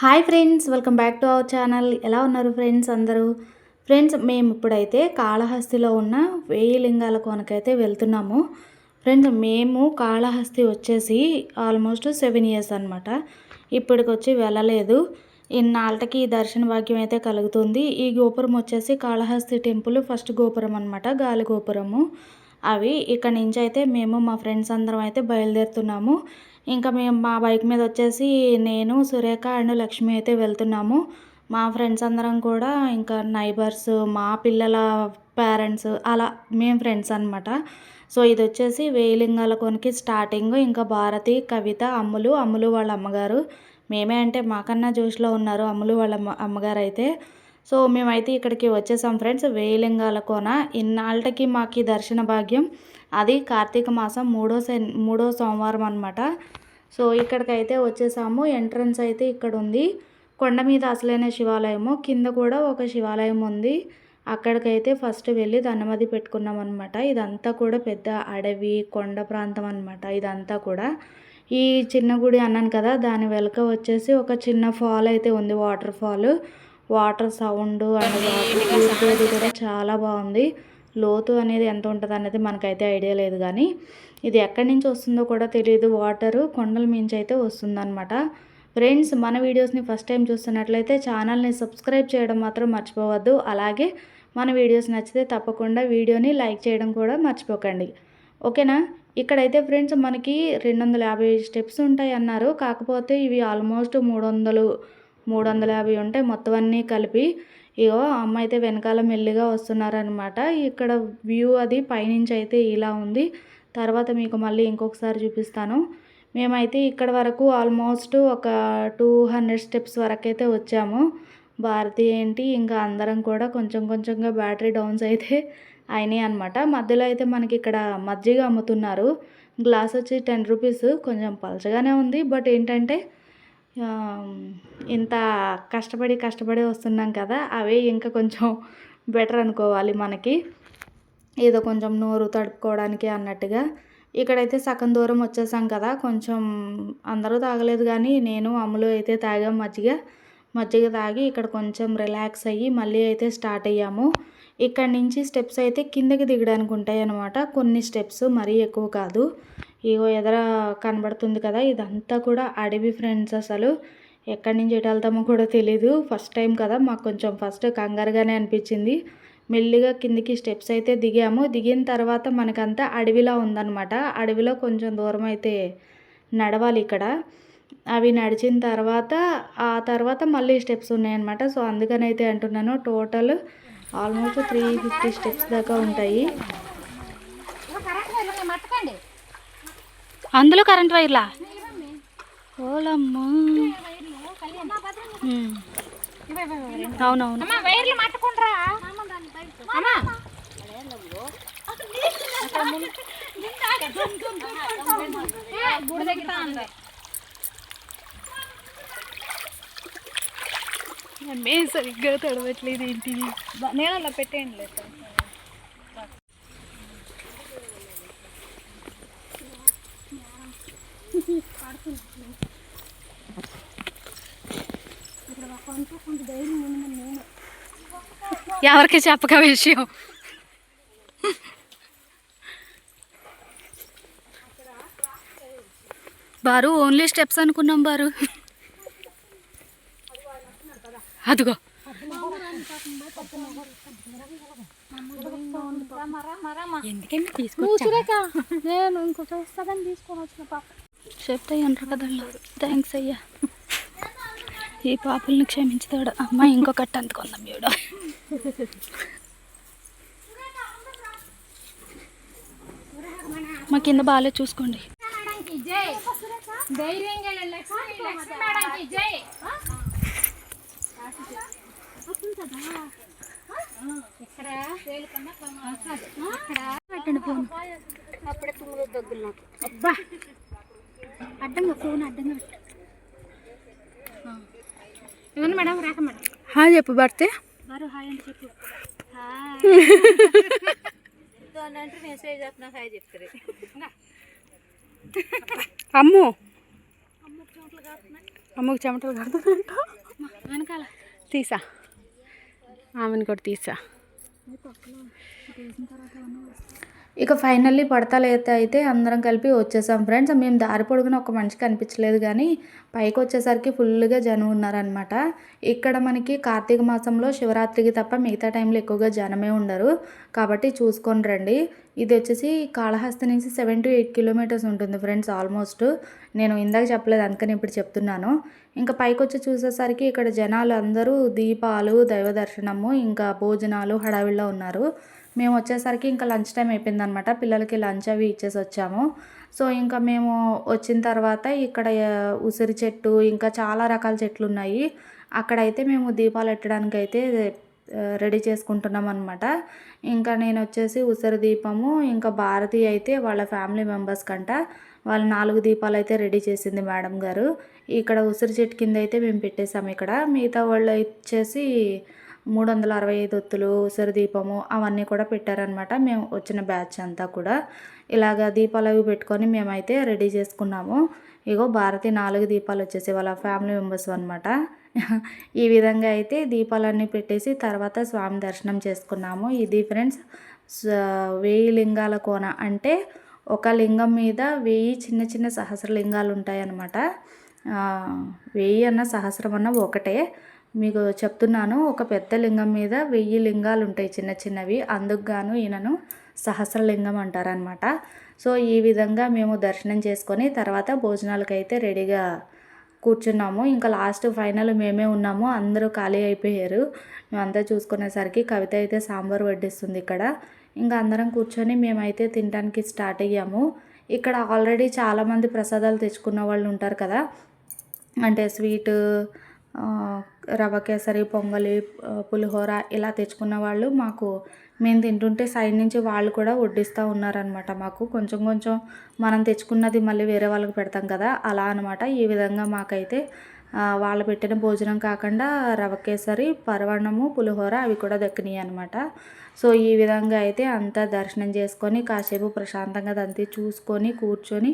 Hi friends welcome back to our channel. ఎలా ఉన్నారు friends అందరూ? ఫ్రెండ్స్ మేము ఇప్పుడైతే కాళహస్తిలో ఉన్న వేయి లింగాల కోనకైతే వెళ్తున్నాము. ఫ్రెండ్స్ మేము కాళహస్తి వచ్చేసి ఆల్మోస్ట్ సెవెన్ ఇయర్స్ అనమాట ఇప్పటికి వచ్చి వెళ్ళలేదు. ఇన్నాళ్ళకి ఈ దర్శన భాగ్యం అయితే కలుగుతుంది. ఈ గోపురం వచ్చేసి కాళహస్తి టెంపుల్ ఫస్ట్ గోపురం అనమాట గాలి గోపురము. అవి ఇక్కడ నుంచి అయితే మేము మా ఫ్రెండ్స్ అందరం అయితే బయలుదేరుతున్నాము. ఇంకా మేము మా బైక్ మీద వచ్చేసి నేను సురేఖ అండ్ లక్ష్మి అయితే వెళ్తున్నాము. మా ఫ్రెండ్స్ అందరం కూడా ఇంకా నైబర్స్ మా పిల్లల పేరెంట్స్ అలా మేము ఫ్రెండ్స్ అనమాట సో ఇది వచ్చేసి వేలింగాల కొనికి స్టార్టింగ్. ఇంకా భారతి కవిత అమ్ములు అమ్ములు వాళ్ళ అమ్మగారు. మేమే అంటే మాకన్నా జోష్లో ఉన్నారు అమ్ములు వాళ్ళ అమ్మ అమ్మగారు అయితే. సో మేమైతే ఇక్కడికి వచ్చేసాం ఫ్రెండ్స్. వేయలింగాల కోన. ఇన్నాళ్ళకి మాకు ఈ దర్శన భాగ్యం. అది కార్తీక మాసం మూడో మూడో సోమవారం అనమాట సో ఇక్కడికైతే వచ్చేసాము. ఎంట్రన్స్ అయితే ఇక్కడ ఉంది కొండ మీద అసలైన శివాలయము. కింద కూడా ఒక శివాలయం ఉంది. అక్కడికైతే ఫస్ట్ వెళ్ళి దండమది పెట్టుకున్నాం అనమాట ఇదంతా కూడా పెద్ద అడవి కొండ ప్రాంతం అనమాట ఇదంతా కూడా. ఈ చిన్న గుడి అన్నాను కదా దాని వెనుక వచ్చేసి ఒక చిన్న ఫాల్ అయితే ఉంది waterfall. Water sound and water కూడా చాలా బాగుంది. లోతు అనేది ఎంత ఉంటుంది అనేది మనకైతే ఐడియా లేదు కానీ ఇది ఎక్కడి నుంచి వస్తుందో కూడా తెలియదు వాటరు కొండల మించి అయితే వస్తుందన్నమాట. ఫ్రెండ్స్ మన వీడియోస్ని ఫస్ట్ టైం చూస్తున్నట్లయితే ఛానల్ని సబ్స్క్రైబ్ చేయడం మాత్రం మర్చిపోవద్దు. అలాగే మన వీడియోస్ నచ్చితే తప్పకుండా వీడియోని లైక్ చేయడం కూడా మర్చిపోకండి. ఓకేనా? ఇక్కడైతే ఫ్రెండ్స్ మనకి రెండు వందల యాభై స్టెప్స్ ఉంటాయి అన్నారు కాకపోతే ఇవి ఆల్మోస్ట్ మూడు వందలు మూడు వందల యాభై ఉంటాయి మొత్తం అన్నీ కలిపి ఇగో అమ్మ అయితే వెనకాల మెల్లిగా వస్తున్నారనమాట ఇక్కడ వ్యూ అది పైనుంచి అయితే ఇలా ఉంది. తర్వాత మీకు మళ్ళీ ఇంకొకసారి చూపిస్తాను. మేమైతే ఇక్కడ వరకు ఆల్మోస్ట్ ఒక టూ హండ్రెడ్ స్టెప్స్ వరకైతే వచ్చాము. భారతి ఏంటి ఇంకా అందరం కూడా కొంచెం కొంచెంగా బ్యాటరీ డౌన్స్ అయితే అయినాయి అనమాట మధ్యలో అయితే మనకి ఇక్కడ మజ్జిగ అమ్ముతున్నారు. గ్లాస్ వచ్చి టెన్ రూపీస్ కొంచెం పలచగానే ఉంది. బట్ ఏంటంటే ఇంత కష్టపడి కష్టపడి వస్తున్నాం కదా అవే ఇంకా కొంచెం బెటర్ అనుకోవాలి మనకి. ఏదో కొంచెం నోరు తడుపుకోవడానికి అన్నట్టుగా. ఇక్కడైతే సగం దూరం వచ్చేసాం కదా కొంచెం అందరూ తాగలేదు కానీ నేను అమ్ములు అయితే తాగాం మజ్జిగ. మజ్జిగ తాగి ఇక్కడ కొంచెం రిలాక్స్ అయ్యి మళ్ళీ అయితే స్టార్ట్ అయ్యాము. ఇక్కడ నుంచి స్టెప్స్ అయితే కిందకి దిగడానికి ఉంటాయి అన్నమాట కొన్ని స్టెప్స్ మరీ ఎక్కువ కాదు. ఇగో ఎదర కనబడుతుంది కదా ఇదంతా కూడా అడవి ఫ్రెండ్స్ అసలు. ఎక్కడి నుంచి ఎటు వెళ్తామో కూడా తెలీదు. ఫస్ట్ టైం కదా మాకు కొంచెం ఫస్ట్ కంగారుగానే అనిపించింది. మెల్లిగా కిందికి స్టెప్స్ అయితే దిగాము. దిగిన తర్వాత మనకంతా అడవిలా ఉందన్నమాట. అడవిలో కొంచెం దూరం అయితే నడవాలి ఇక్కడ. అవి నడిచిన తర్వాత ఆ తర్వాత మళ్ళీ స్టెప్స్ ఉన్నాయన్నమాట. సో అందుకనైతే అంటున్నాను total almost three fifty steps దాకా ఉంటాయి. అందులో కరెంట్ వైర్లా? ఓలమ్మా. అవునవును. మేము సరిగ్గా తడవట్లేదు ఏంటిది నేను అలా పెట్టేయండి లేదు ఎవరికి చెప్పక విషయం? బారు ఓన్లీ స్టెప్స్ అనుకున్నాం బారు. అదిగో. ఎందుకంటే తీసుకొచ్చా నేను ఇంకొక వస్తుందని తీసుకొని వచ్చిన పాప. చెప్తే అంటారు కదా థ్యాంక్స్ అయ్యా. ఈ పాపల్ని క్షమించుతాడు. అమ్మ ఇంకొకటి అందుకుందాం వీడు మా కింద బాగాలే చూసుకోండి. జై. ధైర్యంగా లక్ష్మి లక్ష్మి మేడంకి జై ఇక్కడ పెట్టండి ఫోన్ అప్పుడే నాకు అబ్బా అడ్డంగా ఫోన్ అడ్డంగా ఇవ్వండి మేడం రాక మేడం హాయ్ చెప్పు భర్తే. హాయ్ అంటే చెప్పు అంటే మెసేజ్ చెప్పిన హాయ్ చెప్తారు అమ్ము అమ్మకు చెమటలు పడుతుందంట వెనకాల. తీసా. ఆమెను కూడా తీసా. ఇక ఫైనల్లీ పడతలేత అయితే అందరం కలిపి వచ్చేసాం ఫ్రెండ్స్. మేము దారి పొడుగున ఒక మనిషి కనిపించలేదు కానీ పైకి వచ్చేసరికి ఫుల్గా జనం ఉన్నారనమాట ఇక్కడ మనకి కార్తీక మాసంలో శివరాత్రికి తప్ప మిగతా టైంలో ఎక్కువగా జనమే ఉండరు. కాబట్టి చూసుకొని రండి. ఇది వచ్చేసి కాళహస్తి నుంచి సెవెన్ టు ఎయిట్ కిలోమీటర్స్ ఉంటుంది ఫ్రెండ్స్ ఆల్మోస్ట్. నేను ఇందాక చెప్పలేదు అందుకని ఇప్పుడు చెప్తున్నాను. ఇంకా పైకి వచ్చి చూసేసరికి ఇక్కడ జనాలు అందరూ దీపాలు దైవ దర్శనము ఇంకా భోజనాలు హడావిడిలో ఉన్నారు. మేము వచ్చేసరికి ఇంకా లంచ్ టైం అయిపోయిందనమాట. పిల్లలకి లంచ్ అవి ఇచ్చేసి వచ్చాము. సో ఇంకా మేము వచ్చిన తర్వాత ఇక్కడ ఉసిరి చెట్టు ఇంకా చాలా రకాల చెట్లు ఉన్నాయి. అక్కడైతే మేము దీపాలు పెట్టడానికి అయితే రెడీ చేసుకుంటున్నాం అనమాట ఇంకా నేను వచ్చేసి ఉసిరి దీపము ఇంకా భారతి అయితే వాళ్ళ ఫ్యామిలీ మెంబర్స్ కంట వాళ్ళు నాలుగు దీపాలు అయితే రెడీ చేసింది మేడం గారు. ఇక్కడ ఉసిరి చెట్టు కింద అయితే మేము పెట్టేసాము ఇక్కడ. మిగతా వాళ్ళు వచ్చేసి మూడు వందల అరవై ఐదు ఒత్తులు ఉసిరి దీపము అవన్నీ కూడా పెట్టారనమాట మేము వచ్చిన బ్యాచ్ అంతా కూడా. ఇలాగ దీపాలు అవి పెట్టుకొని మేమైతే రెడీ చేసుకున్నాము. ఇగో భారతి నాలుగు దీపాలు వచ్చేసి వాళ్ళ ఫ్యామిలీ మెంబర్స్ అనమాట ఈ విధంగా అయితే దీపాలన్నీ పెట్టేసి తర్వాత స్వామి దర్శనం చేసుకున్నాము. ఇది ఫ్రెండ్స్ స- వేయి లింగాల కోన. అంటే ఒక లింగం మీద వెయ్యి చిన్న చిన్న సహస్ర లింగాలు ఉంటాయన్నమాట వెయ్యి అన్న సహస్రం అన్న ఒకటే. మీకు చెప్తున్నాను ఒక పెద్ద లింగం మీద వెయ్యి లింగాలు ఉంటాయి చిన్న చిన్నవి. అందుకు గాను ఈయనను సహస్రలింగం అంటారనమాట సో ఈ విధంగా మేము దర్శనం చేసుకొని తర్వాత భోజనాలకైతే రెడీగా కూర్చున్నాము. ఇంకా లాస్ట్ ఫైనల్ మేమే ఉన్నాము. అందరూ ఖాళీ అయిపోయారు. మేమంతా చూసుకునేసరికి కవిత అయితే సాంబార్ వడ్డిస్తుంది ఇక్కడ. ఇంకా అందరం కూర్చొని మేమైతే తినడానికి స్టార్ట్ అయ్యాము. ఇక్కడ ఆల్రెడీ చాలామంది ప్రసాదాలు తెచ్చుకున్న వాళ్ళు ఉంటారు కదా. అంటే స్వీట్ రవ్వ కేసరి పొంగలి పులిహోర ఇలా తెచ్చుకున్న వాళ్ళు మాకు మేము తింటుంటే సైడ్ నుంచి వాళ్ళు కూడా వడ్డిస్తూ ఉన్నారనమాట మాకు. కొంచెం కొంచెం మనం తెచ్చుకున్నది మళ్ళీ వేరే వాళ్ళకి పెడతాం కదా అలా అనమాట ఈ విధంగా మాకైతే వాళ్ళు పెట్టిన భోజనం కాకుండా రవకేసరి కేసరి పరవణము పులిహోర అవి కూడా దక్కినాయి అనమాట సో ఈ విధంగా అయితే అంతా దర్శనం చేసుకొని కాసేపు ప్రశాంతంగా దంతి చూసుకొని కూర్చొని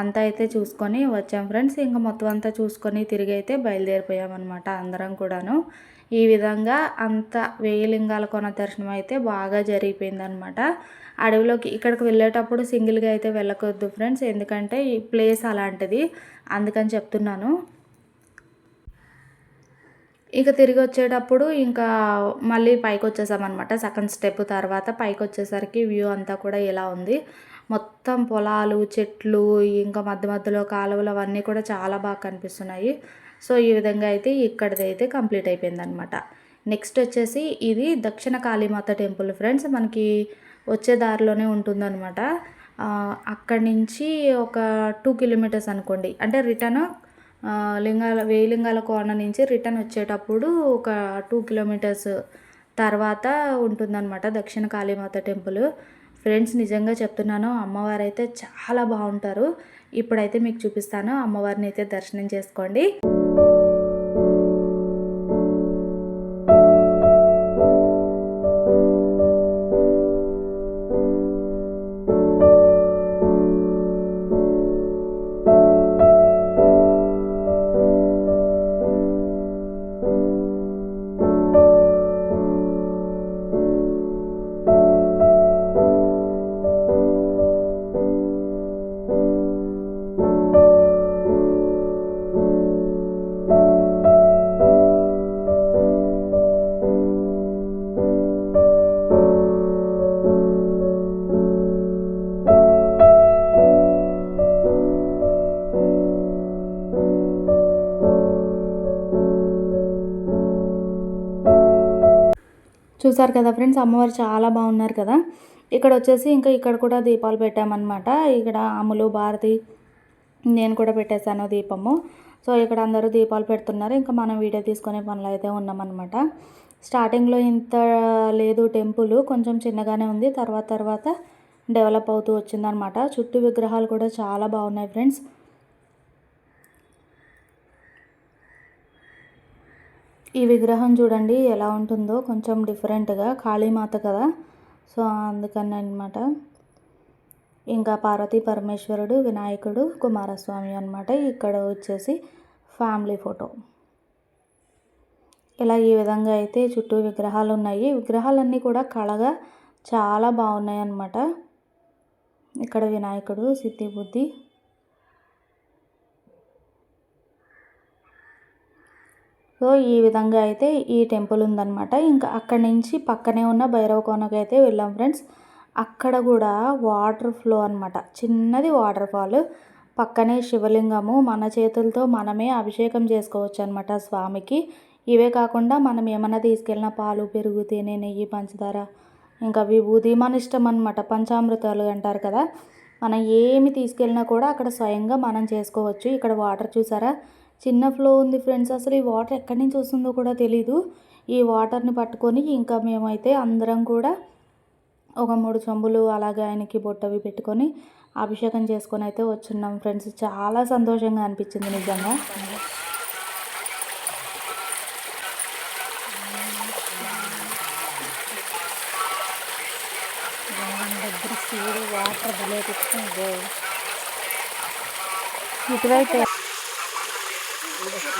అంతా అయితే చూసుకొని వచ్చాం ఫ్రెండ్స్. ఇంకా మొత్తం అంతా చూసుకొని తిరిగి అయితే బయలుదేరిపోయామన్నమాట అందరం కూడాను. ఈ విధంగా అంత వేయలింగాల కొన దర్శనం అయితే బాగా జరిగిపోయిందనమాట అడవిలోకి ఇక్కడికి వెళ్ళేటప్పుడు సింగిల్గా అయితే వెళ్ళకూడదు ఫ్రెండ్స్. ఎందుకంటే ఈ ప్లేస్ అలాంటిది. అందుకని చెప్తున్నాను. ఇక తిరిగి వచ్చేటప్పుడు ఇంకా మళ్ళీ పైకి వచ్చేసామన్నమాట సెకండ్ స్టెప్ తర్వాత పైకి వచ్చేసరికి వ్యూ అంతా కూడా ఇలా ఉంది. మొత్తం పొలాలు చెట్లు ఇంకా మధ్య మధ్యలో కాలువలు అవన్నీ కూడా చాలా బాగా కనిపిస్తున్నాయి. సో ఈ విధంగా అయితే ఇక్కడిది అయితే కంప్లీట్ అయిపోయిందనమాట నెక్స్ట్ వచ్చేసి ఇది దక్షిణ కాళీమాత టెంపుల్ ఫ్రెండ్స్. మనకి వచ్చే దారిలోనే ఉంటుందన్నమాట. అక్కడి నుంచి ఒక టూ కిలోమీటర్స్ అనుకోండి. అంటే రిటర్న్ లింగాల వేయి కోన నుంచి రిటర్న్ వచ్చేటప్పుడు ఒక టూ కిలోమీటర్స్ తర్వాత ఉంటుందన్నమాట దక్షిణ కాళీమాత టెంపుల్. ఫ్రెండ్స్ నిజంగా చెప్తున్నాను అమ్మవారు అయితే చాలా బాగుంటారు. ఇప్పుడైతే మీకు చూపిస్తాను అమ్మవారిని అయితే దర్శనం చేసుకోండి. చూసారు కదా ఫ్రెండ్స్ అమ్మవారు చాలా బాగున్నారు కదా. ఇక్కడ వచ్చేసి ఇంకా ఇక్కడ కూడా దీపాలు పెట్టామన్నమాట. ఇక్కడ అమ్ములు భారతి నేను కూడా పెట్టేశాను దీపము. సో ఇక్కడ అందరూ దీపాలు పెడుతున్నారు. ఇంకా మనం వీడియో తీసుకునే పనులు అయితే ఉన్నామన్నమాట. స్టార్టింగ్లో ఇంత లేదు టెంపుల్ కొంచెం చిన్నగానే ఉంది. తర్వాత తర్వాత డెవలప్ అవుతూ వచ్చిందనమాట చుట్టూ విగ్రహాలు కూడా చాలా బాగున్నాయి ఫ్రెండ్స్. ఈ విగ్రహం చూడండి ఎలా ఉంటుందో కొంచెం డిఫరెంట్గా కాళీమాత కదా. సో అందుకని అనమాట ఇంకా పార్వతీ పరమేశ్వరుడు వినాయకుడు కుమారస్వామి అనమాట ఇక్కడ వచ్చేసి ఫ్యామిలీ ఫోటో. ఇలా ఈ విధంగా అయితే చుట్టూ విగ్రహాలు ఉన్నాయి. విగ్రహాలన్నీ కూడా కళగా చాలా బాగున్నాయి అన్నమాట ఇక్కడ వినాయకుడు సిద్ధి బుద్ధి సో ఈ విధంగా అయితే ఈ టెంపుల్ ఉందన్నమాట. ఇంకా అక్కడి నుంచి పక్కనే ఉన్న భైరవ కోనకి అయితే వెళ్ళాం ఫ్రెండ్స్. అక్కడ కూడా వాటర్ ఫ్లో అనమాట చిన్నది వాటర్ ఫాల్. పక్కనే శివలింగము. మన చేతులతో మనమే అభిషేకం చేసుకోవచ్చు అనమాట స్వామికి. ఇవే కాకుండా మనం ఏమైనా తీసుకెళ్ళిన పాలు పెరుగు తేనె నెయ్యి పంచదార ఇంకా విభూతి మన ఇష్టం అనమాట పంచామృతాలు అంటారు కదా. మనం ఏమి తీసుకెళ్ళినా కూడా అక్కడ స్వయంగా మనం చేసుకోవచ్చు. ఇక్కడ వాటర్ చూసారా? చిన్న ఫ్లో ఉంది ఫ్రెండ్స్. అసలు ఈ వాటర్ ఎక్కడి నుంచి వస్తుందో కూడా తెలీదు. ఈ వాటర్ని పట్టుకొని ఇంకా మేమైతే అందరం కూడా ఒక మూడు చెంబులు అలాగే ఆయనకి బొట్టవి పెట్టుకొని అభిషేకం చేసుకొని అయితే వచ్చున్నాం ఫ్రెండ్స్. చాలా సంతోషంగా అనిపించింది నిజంగా. ఇటువైతే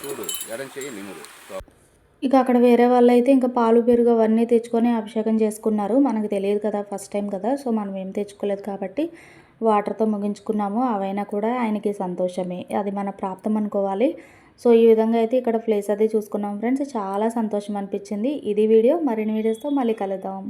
చూడు ఎడం చెయ్యి నిమురు. ఇక అక్కడ వేరే వాళ్ళు అయితే ఇంకా పాలు పెరుగు అవన్నీ తెచ్చుకొని అభిషేకం చేసుకున్నారు. మనకు తెలియదు కదా ఫస్ట్ టైం కదా. సో మనం ఏం తెచ్చుకోలేదు కాబట్టి వాటర్తో ముగించుకున్నాము. అవైనా కూడా ఆయనకి సంతోషమే. అది మన ప్రాప్తం అనుకోవాలి. సో ఈ విధంగా అయితే ఇక్కడ ప్లేస్ అది చూసుకున్నాం ఫ్రెండ్స్ చాలా సంతోషం అనిపించింది. ఇది వీడియో. మరిన్ని వీడియోస్తో మళ్ళీ కలుద్దాం.